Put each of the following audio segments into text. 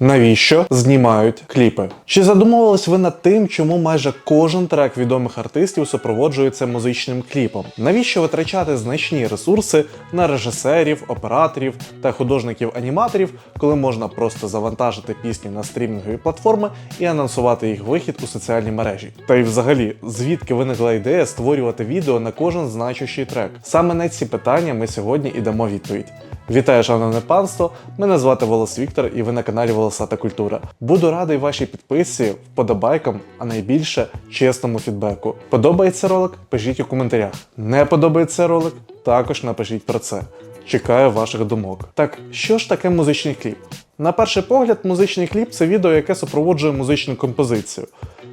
Навіщо знімають кліпи? Чи задумувались ви над тим, чому майже кожен трек відомих артистів супроводжується музичним кліпом? Навіщо витрачати значні ресурси на режисерів, операторів та художників-аніматорів, коли можна просто завантажити пісні на стрімінгові платформи і анонсувати їх вихід у соціальні мережі? Та й взагалі, звідки виникла ідея створювати відео на кожен значущий трек? Саме на ці питання ми сьогодні і дамо відповідь. Вітаю, шановне панство! Мене звати Волос Віктор, і ви на каналі Волосата Культура. Буду радий вашій підписці, вподобайкам, а найбільше чесному фідбеку. Подобається ролик? Пишіть у коментарях. Не подобається ролик? Також напишіть про це. Чекаю ваших думок. Так, що ж таке музичний кліп? На перший погляд, музичний кліп це відео, яке супроводжує музичну композицію.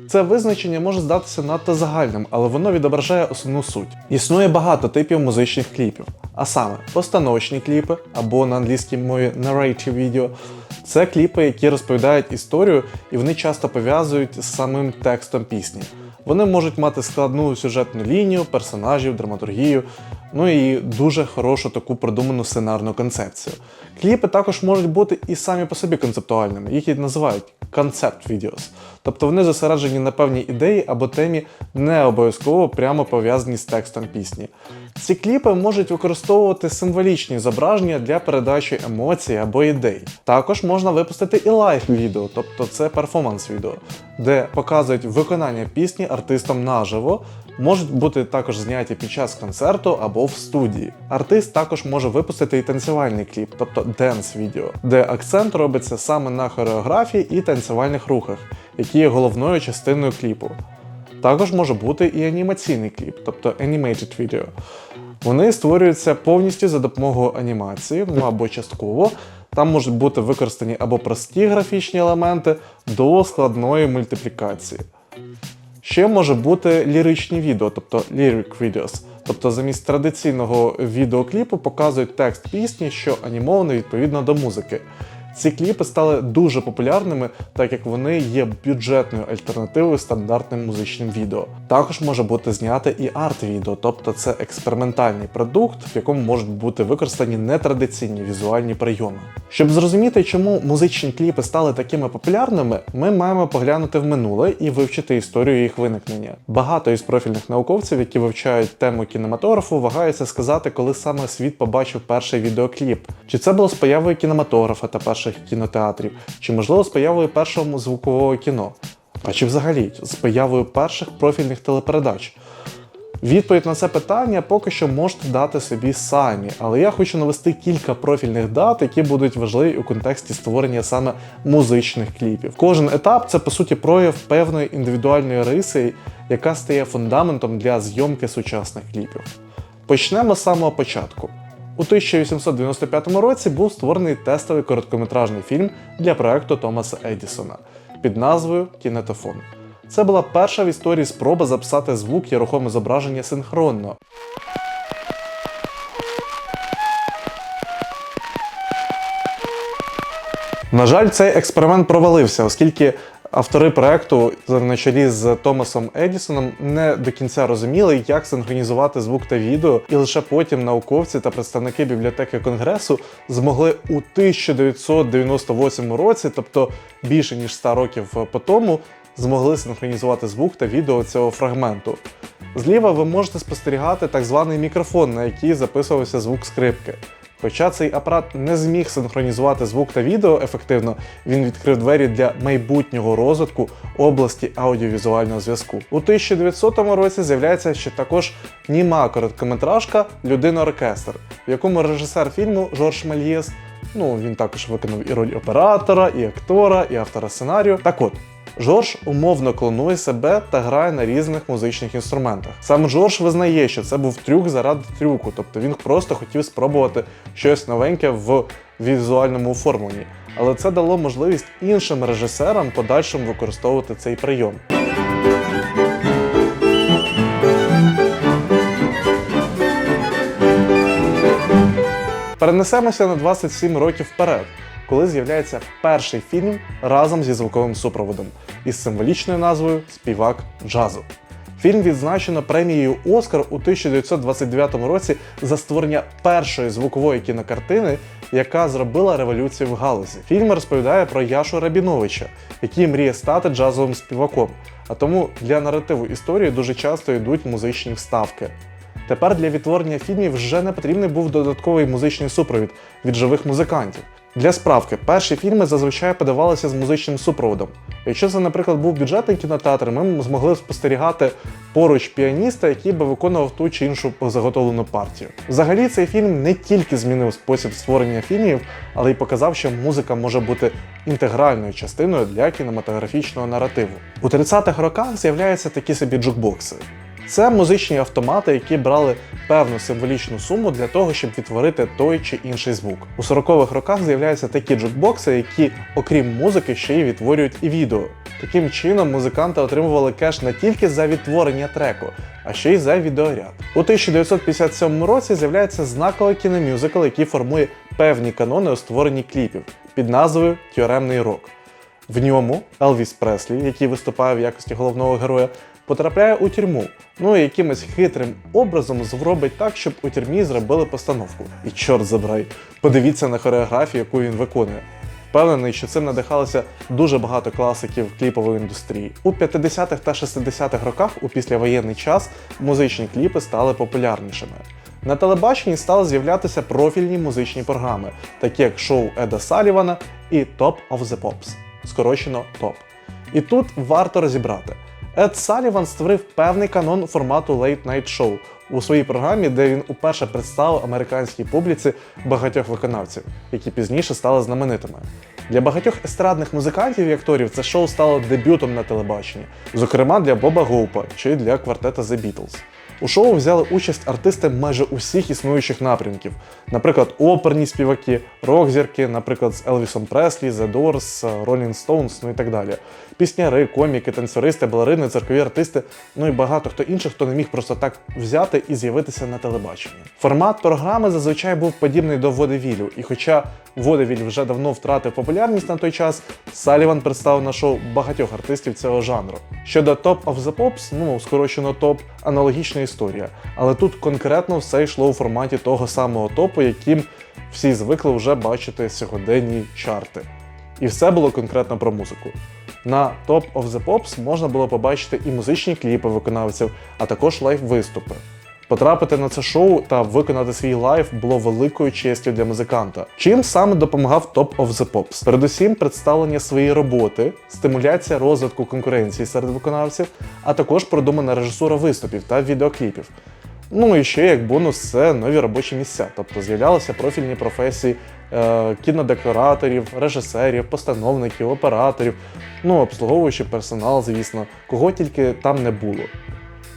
Це визначення може здатися надто загальним, але воно відображає основну суть. Існує багато типів музичних кліпів, а саме постановочні кліпи або на англійській мові narrative video. Це кліпи, які розповідають історію, і вони часто пов'язують з самим текстом пісні. Вони можуть мати складну сюжетну лінію, персонажів, драматургію, ну і дуже хорошу таку продуману сценарну концепцію. Кліпи також можуть бути і самі по собі концептуальними, їх і називають концепт відеос. Тобто вони зосереджені на певній ідеї або темі, не обов'язково прямо пов'язані з текстом пісні. Ці кліпи можуть використовувати символічні зображення для передачі емоцій або ідей. Також можна випустити і лайв відео, тобто це перформанс відео, де показують виконання пісні артистом наживо. Можуть бути також зняті під час концерту або в студії. Артист також може випустити і танцювальний кліп, тобто денс відео, де акцент робиться саме на хореографії і танцювальних рухах, які є головною частиною кліпу. Також може бути і анімаційний кліп, тобто animated video. Вони створюються повністю за допомогою анімації, ну або частково. Там можуть бути використані або прості графічні елементи до складної мультиплікації. Ще може бути ліричні відео, тобто lyric videos. Тобто замість традиційного відеокліпу показують текст пісні, що анімований відповідно до музики. Ці кліпи стали дуже популярними, так як вони є бюджетною альтернативою стандартним музичним відео. Також може бути зняте і арт-відео, тобто це експериментальний продукт, в якому можуть бути використані нетрадиційні візуальні прийоми. Щоб зрозуміти, чому музичні кліпи стали такими популярними, ми маємо поглянути в минуле і вивчити історію їх виникнення. Багато із профільних науковців, які вивчають тему кінематографу, вагаються сказати, коли саме світ побачив перший відеокліп. Чи це було з появою кінематографа та перших кінотеатрів, чи можливо з появою першого звукового кіно, а чи взагалі з появою перших профільних телепередач. Відповідь на це питання поки що можете дати собі самі, але я хочу навести кілька профільних дат, які будуть важливі у контексті створення саме музичних кліпів. Кожен етап це по суті прояв певної індивідуальної риси, яка стає фундаментом для зйомки сучасних кліпів. Почнемо з самого початку. У 1895 році був створений тестовий короткометражний фільм для проекту Томаса Едісона під назвою Кінетофон. Це була перша в історії спроба записати звук і рухоме зображення синхронно. На жаль, цей експеримент провалився, оскільки автори проекту на чолі з Томасом Едісоном не до кінця розуміли, як синхронізувати звук та відео, і лише потім науковці та представники бібліотеки конгресу змогли у 1998 році, тобто більше ніж 100 років по тому, змогли синхронізувати звук та відео цього фрагменту. Зліва ви можете спостерігати так званий мікрофон, на який записувався звук скрипки. Хоча цей апарат не зміг синхронізувати звук та відео ефективно, він відкрив двері для майбутнього розвитку області аудіовізуального зв'язку. У 1900 році з'являється ще також німа короткометражка Людина-оркестр, в якому режисер фільму Жорж Мельєс, ну він також виконав і роль оператора, і актора, і автора сценарію. Так от. Жорж умовно клонує себе та грає на різних музичних інструментах. Сам Жорж визнає, що це був трюк заради трюку, тобто він просто хотів спробувати щось новеньке в візуальному оформленні. Але це дало можливість іншим режисерам подальшому використовувати цей прийом. Перенесемося на 27 років вперед, коли з'являється перший фільм разом зі звуковим супроводом із символічною назвою Співак джазу. Фільм відзначено премією Оскар у 1929 році за створення першої звукової кінокартини, яка зробила революцію в галузі. Фільм розповідає про Яшу Рабіновича, який мріє стати джазовим співаком. А тому для наративу історії дуже часто йдуть музичні вставки. Тепер для відтворення фільмів вже не потрібний був додатковий музичний супровід від живих музикантів. Для справки, перші фільми зазвичай подавалися з музичним супроводом. Якщо це, наприклад, був бюджетний кінотеатр, ми змогли спостерігати поруч піаніста, який би виконував ту чи іншу заготовлену партію. Взагалі, цей фільм не тільки змінив спосіб створення фільмів, але й показав, що музика може бути інтегральною частиною для кінематографічного наративу. У 30-х роках з'являються такі собі джукбокси. Це музичні автомати, які брали певну символічну суму для того, щоб відтворити той чи інший звук. У 40-х роках з'являються такі джукбокси, які, окрім музики, ще й відтворюють і відео. Таким чином, музиканти отримували кеш не тільки за відтворення треку, а ще й за відеоряд. У 1957 році з'являється знаковий кіномюзикл, який формує певні канони у створенні кліпів під назвою Тюремний рок. В ньому Елвіс Преслі, який виступає в якості головного героя, потрапляє у тюрму. Ну і якимось хитрим образом зробить так, щоб у тюрмі зробили постановку. І чорт забирай, подивіться на хореографію, яку він виконує. Впевнений, що цим надихалося дуже багато класиків кліпової індустрії. У 50-х та 60-х роках, у післявоєнний час, музичні кліпи стали популярнішими. На телебаченні стали з'являтися профільні музичні програми, такі як шоу Еда Салівана і Top of the Pops, скорочено ТОП. І тут варто розібрати. Ед Саліван створив певний канон формату Late Night Show у своїй програмі, де він уперше представив американській публіці багатьох виконавців, які пізніше стали знаменитими. Для багатьох естрадних музикантів і акторів це шоу стало дебютом на телебаченні, зокрема для Боба Гоупа чи для квартета The Beatles. У шоу взяли участь артисти майже усіх існуючих напрямків, наприклад, оперні співаки, рок-зірки, наприклад, з Елвісом Преслі, The Doors, Rolling Stones, ну і так далі. Пісняри, коміки, танцюристи, балерини, циркові артисти, ну і багато хто інших, хто не міг просто так взяти і з'явитися на телебаченні. Формат програми зазвичай був подібний до водевілю, і хоча водевіль вже давно втратив популярність на той час, Саліван представив на шоу багатьох артистів цього жанру. Щодо Top of the Pops, ну скорочено топ, аналогічна історія. Але тут конкретно все йшло у форматі того самого топу, яким всі звикли вже бачити сьогоденні чарти. І все було конкретно про музику. На Top of the Pops можна було побачити і музичні кліпи виконавців, а також лайв-виступи. Потрапити на це шоу та виконати свій лайв було великою честю для музиканта. Чим саме допомагав Top of the Pops? Передусім, представлення своєї роботи, стимуляція розвитку конкуренції серед виконавців, а також продумана режисура виступів та відеокліпів. Ну і ще як бонус, це нові робочі місця, тобто з'являлися профільні професії е, кінодекораторів, режисерів, постановників, операторів, ну обслуговуючий персонал, звісно, кого тільки там не було.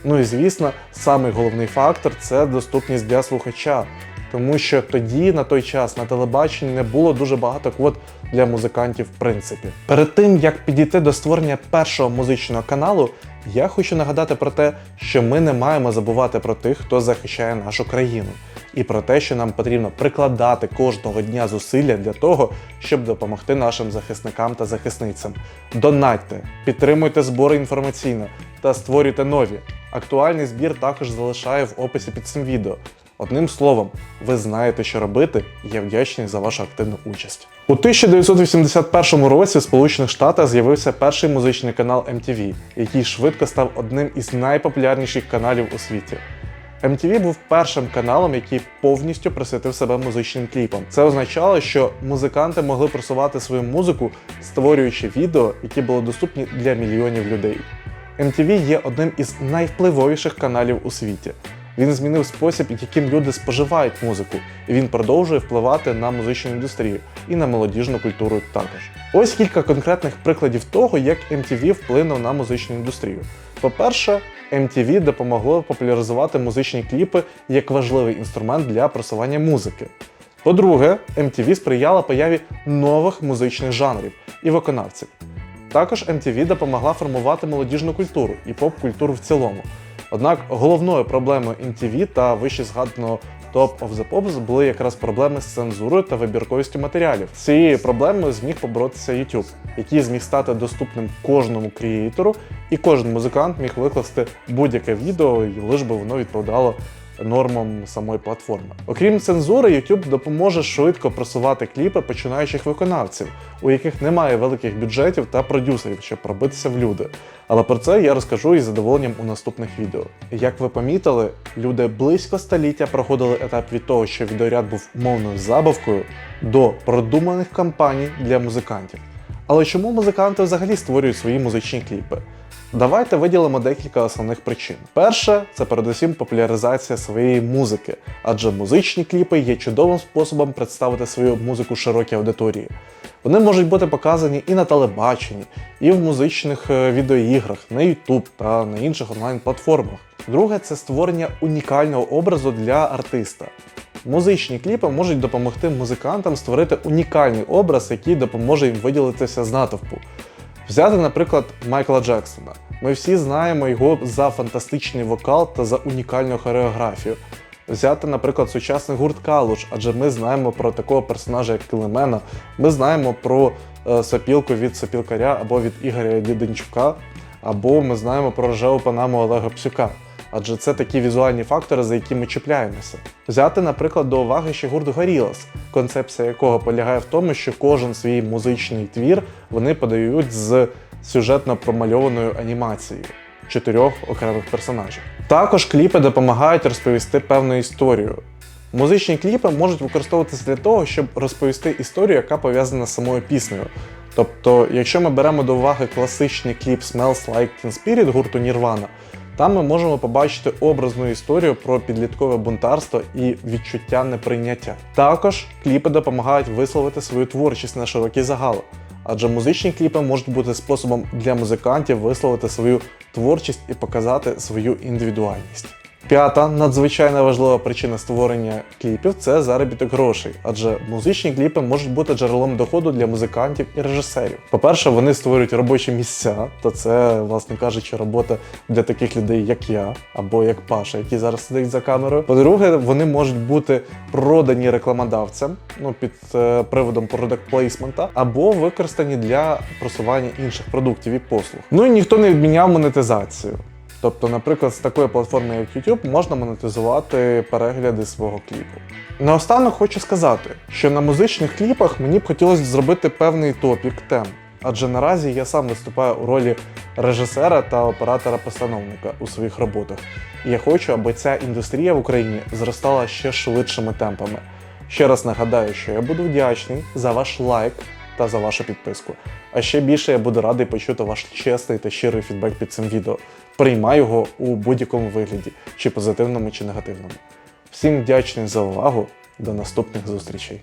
Ну і звісно, самий головний фактор це доступність для слухача. Тому що тоді, на той час, на телебаченні не було дуже багато квот для музикантів, в принципі. Перед тим як підійти до створення першого музичного каналу, я хочу нагадати про те, що ми не маємо забувати про тих, хто захищає нашу країну, і про те, що нам потрібно прикладати кожного дня зусилля для того, щоб допомогти нашим захисникам та захисницям. Донатьте, підтримуйте збори інформаційно та створюйте нові. Актуальний збір також залишаю в описі під цим відео. Одним словом, ви знаєте, що робити, і я вдячний за вашу активну участь. У 1981 році в Сполучених Штатах з'явився перший музичний канал MTV, який швидко став одним із найпопулярніших каналів у світі. MTV був першим каналом, який повністю присвятив себе музичним кліпам. Це означало, що музиканти могли просувати свою музику, створюючи відео, які були доступні для мільйонів людей. MTV є одним із найвпливовіших каналів у світі. Він змінив спосіб, яким люди споживають музику, і він продовжує впливати на музичну індустрію і на молодіжну культуру також. Ось кілька конкретних прикладів того, як MTV вплинув на музичну індустрію. По-перше, MTV допомогло популяризувати музичні кліпи як важливий інструмент для просування музики. По-друге, MTV сприяла появі нових музичних жанрів і виконавців. Також MTV допомогла формувати молодіжну культуру і поп-культуру в цілому. Однак головною проблемою MTV та вище згаданого Top of the Pops були якраз проблеми з цензурою та вибірковістю матеріалів. Цією проблемою зміг поборотися YouTube, який зміг стати доступним кожному креатору, і кожен музикант міг викласти будь-яке відео, і лиш би воно відповідало нормам самої платформи. Окрім цензури, YouTube допоможе швидко просувати кліпи починаючих виконавців, у яких немає великих бюджетів та продюсерів, щоб пробитися в люди. Але про це я розкажу із задоволенням у наступних відео. Як ви помітили, люди близько століття проходили етап від того, що відеоряд був мовною забавкою, до продуманих кампаній для музикантів. Але чому музиканти взагалі створюють свої музичні кліпи? Давайте виділимо декілька основних причин. Перше, це передусім популяризація своєї музики, адже музичні кліпи є чудовим способом представити свою музику широкій аудиторії. Вони можуть бути показані і на телебаченні, і в музичних е, відеоіграх, на YouTube та на інших онлайн-платформах. Друге, це створення унікального образу для артиста. Музичні кліпи можуть допомогти музикантам створити унікальний образ, який допоможе їм виділитися з натовпу. Взяти, наприклад, Майкла Джексона. Ми всі знаємо його за фантастичний вокал та за унікальну хореографію. Взяти, наприклад, сучасний гурт Калуш, адже ми знаємо про такого персонажа, як Килимена, ми знаємо про е, сопілку від сопілкаря або від Ігоря Діденчука, або ми знаємо про рожеву панаму Олега Псюка. Адже це такі візуальні фактори, за які ми чіпляємося. Взяти, наприклад, до уваги ще гурт Gorillaz, концепція якого полягає в тому, що кожен свій музичний твір вони подають з сюжетно промальованою анімацією чотирьох окремих персонажів. Також кліпи допомагають розповісти певну історію. Музичні кліпи можуть використовуватися для того, щоб розповісти історію, яка пов'язана з самою піснею. Тобто, якщо ми беремо до уваги класичний кліп Smells Like Teen Spirit гурту Nirvana, там ми можемо побачити образну історію про підліткове бунтарство і відчуття неприйняття. Також кліпи допомагають висловити свою творчість на широкий загал, адже музичні кліпи можуть бути способом для музикантів висловити свою творчість і показати свою індивідуальність. П'ята надзвичайно важлива причина створення кліпів це заробіток грошей, адже музичні кліпи можуть бути джерелом доходу для музикантів і режисерів. По-перше, вони створюють робочі місця, то це, власне кажучи, робота для таких людей, як я, або як Паша, який зараз сидить за камерою. По-друге, вони можуть бути продані рекламодавцем, ну під е, приводом продакт плейсмента, або використані для просування інших продуктів і послуг. Ну і ніхто не відміняв монетизацію. Тобто, наприклад, з такої платформи, як YouTube, можна монетизувати перегляди свого кліпу. Наостанок хочу сказати, що на музичних кліпах мені б хотілося зробити певний топік тем, адже наразі я сам виступаю у ролі режисера та оператора-постановника у своїх роботах. І я хочу, аби ця індустрія в Україні зростала ще швидшими темпами. Ще раз нагадаю, що я буду вдячний за ваш лайк та за вашу підписку. А ще більше я буду радий почути ваш чесний та щирий фідбек під цим відео. Приймаю його у будь-якому вигляді, чи позитивному, чи негативному. Всім вдячний за увагу. До наступних зустрічей.